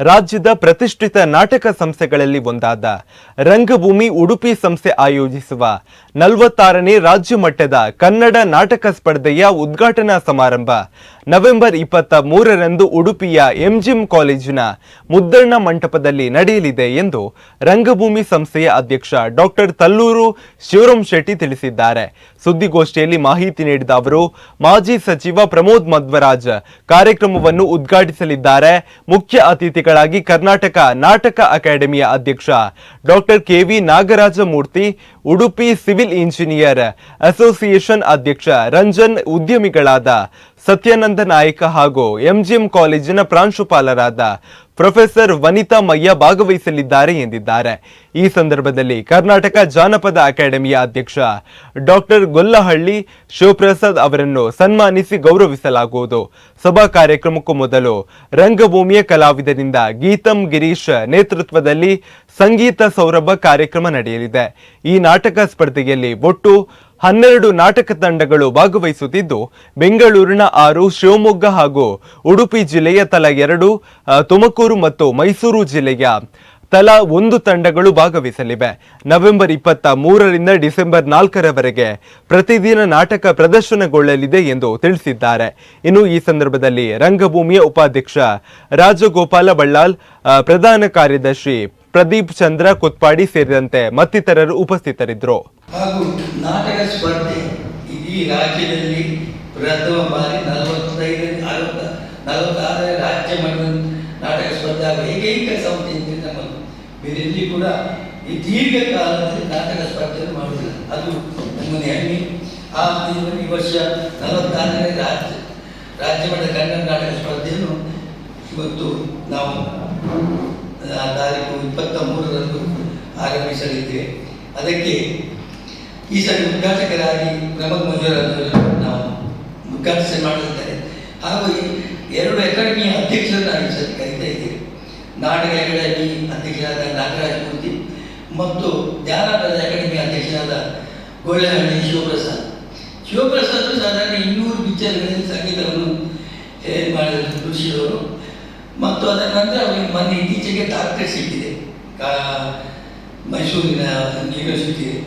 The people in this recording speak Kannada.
ರಾಜ್ಯದ ಪ್ರತಿಷ್ಠಿತ ನಾಟಕ ಸಂಸ್ಥೆಗಳಲ್ಲಿ ಒಂದಾದ ರಂಗಭೂಮಿ ಉಡುಪಿ ಸಂಸ್ಥೆ ಆಯೋಜಿಸುವ ನಲವತ್ತಾರನೇ ರಾಜ್ಯ ಮಟ್ಟದ ಕನ್ನಡ ನಾಟಕ ಸ್ಪರ್ಧೆಯ ಉದ್ಘಾಟನಾ ಸಮಾರಂಭ ನವೆಂಬರ್ ಇಪ್ಪತ್ತ ಮೂರರಂದು ಉಡುಪಿಯ ಎಂಜಿಎಂ ಕಾಲೇಜಿನ ಮುದ್ದಣ್ಣ ಮಂಟಪದಲ್ಲಿ ನಡೆಯಲಿದೆ ಎಂದು ರಂಗಭೂಮಿ ಸಂಸ್ಥೆಯ ಅಧ್ಯಕ್ಷ ಡಾಕ್ಟರ್ ತಲ್ಲೂರು ಶಿವರಾಮ್ ಶೆಟ್ಟಿ ತಿಳಿಸಿದ್ದಾರೆ. ಸುದ್ದಿಗೋಷ್ಠಿಯಲ್ಲಿ ಮಾಹಿತಿ ನೀಡಿದ ಅವರು, ಮಾಜಿ ಸಚಿವ ಪ್ರಮೋದ್ ಮಧ್ವರಾಜ್ ಕಾರ್ಯಕ್ರಮವನ್ನು ಉದ್ಘಾಟಿಸಲಿದ್ದಾರೆ. ಮುಖ್ಯ ಅತಿಥಿಗಳಾಗಿ ಕರ್ನಾಟಕ ನಾಟಕ ಅಕಾಡೆಮಿಯ ಅಧ್ಯಕ್ಷ doctor K V Nagaraja Murthy Udupi civil engineer association ಅಧ್ಯಕ್ಷ ರಂಜನ್ ಉದ್ಯಮಿಗಳಾದ ಸತ್ಯಾನಂದ ನಾಯಕ ಹಾಗೂ ಎಂಜಿಎಂ ಕಾಲೇಜಿನ ಪ್ರಾಂಶುಪಾಲರಾದ ಪ್ರೊಫೆಸರ್ ವನಿತಾ ಮಯ್ಯ ಭಾಗವಹಿಸಲಿದ್ದಾರೆ ಎಂದಿದ್ದಾರೆ. ಈ ಸಂದರ್ಭದಲ್ಲಿ ಕರ್ನಾಟಕ ಜಾನಪದ ಅಕಾಡೆಮಿಯ ಅಧ್ಯಕ್ಷ ಡಾಕ್ಟರ್ ಗೊಲ್ಲಹಳ್ಳಿ ಶಿವಪ್ರಸಾದ್ ಅವರನ್ನು ಸನ್ಮಾನಿಸಿ ಗೌರವಿಸಲಾಗುವುದು. ಸಭಾ ಕಾರ್ಯಕ್ರಮಕ್ಕೂ ಮೊದಲು ರಂಗಭೂಮಿಯ ಕಲಾವಿದರಿಂದ ಗೀತಂ ಗಿರೀಶ್ ನೇತೃತ್ವದಲ್ಲಿ ಸಂಗೀತ ಸೌರಭ ಕಾರ್ಯಕ್ರಮ ನಡೆಯಲಿದೆ. ಈ ನಾಟಕ ಸ್ಪರ್ಧೆಯಲ್ಲಿ ಒಟ್ಟು ಹನ್ನೆರಡು ನಾಟಕ ತಂಡಗಳು ಭಾಗವಹಿಸುತ್ತಿದ್ದು, ಬೆಂಗಳೂರಿನ ಆರು, ಶಿವಮೊಗ್ಗ ಹಾಗೂ ಉಡುಪಿ ಜಿಲ್ಲೆಯ ತಲಾ ಎರಡು ತುಮಕೂರು ಮತ್ತು ಮೈಸೂರು ಜಿಲ್ಲೆಯ ತಲಾ ಒಂದು ತಂಡಗಳು ಭಾಗವಹಿಸಲಿವೆ. ನವೆಂಬರ್ ಇಪ್ಪತ್ತ ಮೂರರಿಂದ ಡಿಸೆಂಬರ್ ನಾಲ್ಕರವರೆಗೆ ಪ್ರತಿದಿನ ನಾಟಕ ಪ್ರದರ್ಶನಗೊಳ್ಳಲಿದೆ ಎಂದು ತಿಳಿಸಿದ್ದಾರೆ. ಇನ್ನು ಈ ಸಂದರ್ಭದಲ್ಲಿ ರಂಗಭೂಮಿಯ ಉಪಾಧ್ಯಕ್ಷ ರಾಜಗೋಪಾಲ ಬಳ್ಳಾಲ್ ಪ್ರಧಾನ ಕಾರ್ಯದರ್ಶಿ ಪ್ರದೀಪ್ ಚಂದ್ರ ಕುತ್ಪಾಡಿ ಸೇರಿದಂತೆ ಮತ್ತಿತರರು ಉಪಸ್ಥಿತರಿದ್ದರು. ಹಾಗೂ ನಾಟಕ ಸ್ಪರ್ಧೆ ಇಡೀ ರಾಜ್ಯದಲ್ಲಿ ಪ್ರಥಮ ಬಾರಿ ರಾಜ್ಯ ಮಟ್ಟದ ನಾಟಕ ಸ್ಪರ್ಧೆ ಏಕೈಕ ಸಂಸ್ಥೆ ಅಂದರೆ ನಮ್ಮದು ಬೇರೆ ಕೂಡ ಈ ದೀರ್ಘಕಾಲದಲ್ಲಿ ನಾಟಕ ಸ್ಪರ್ಧೆಯನ್ನು ಮಾಡುವುದಿಲ್ಲ. ಅದು ನಮ್ಮನೆ ಹೆಮ್ಮೆ ಆ ಈ ವರ್ಷ ನಲವತ್ತಾರನೇ ರಾಜ್ಯ ರಾಜ್ಯ ಮಟ್ಟದ ಕನ್ನಡ ನಾಟಕ ಸ್ಪರ್ಧೆಯನ್ನು ಇವತ್ತು ನಾವು ತಾರೀಕು ಇಪ್ಪತ್ತ ಮೂರರಂದು ಆರಂಭಿಸಲಿದ್ದೇವೆ. ಅದಕ್ಕೆ ಈ ಸಲ ಉದ್ಘಾಟಕರಾಗಿ ಪ್ರಮೋದ್ ಮಂಜೂರವರು ನಾವು ಉದ್ಘಾಟನೆ ಮಾಡಲಿದ್ದಾರೆ ಹಾಗೂ ನಾಟಕ ಅಕಾಡೆಮಿ ಅಧ್ಯಕ್ಷರಾದ ನಾಗರಾಜ್ ಮೂರ್ತಿ ಮತ್ತು ಜಾನಪದ ಅಕಾಡೆಮಿ ಅಧ್ಯಕ್ಷರಾದ ಗೊಳ್ಳೆಹಳ್ಳಿ ಶಿವಪ್ರಸಾದ್. ಶಿವಪ್ರಸಾದ್ ಸಾಧಾರಣ ಇನ್ನೂರು ಪಿಕ್ಚರ್ಗಳಲ್ಲಿ ಸಂಗೀತವನ್ನು ಏ, ಮಾಡಿದ ಋಷಿಯವರು. ಮತ್ತು ಅದರ ನಂತರ ಅವರಿಗೆ ಮೊನ್ನೆ ಇತ್ತೀಚೆಗೆ ಡಾಕ್ಟರ್ ಸಿಕ್ಕಿದೆ. ಮೈಸೂರಿನ ಯೂನಿವರ್ಸಿಟಿ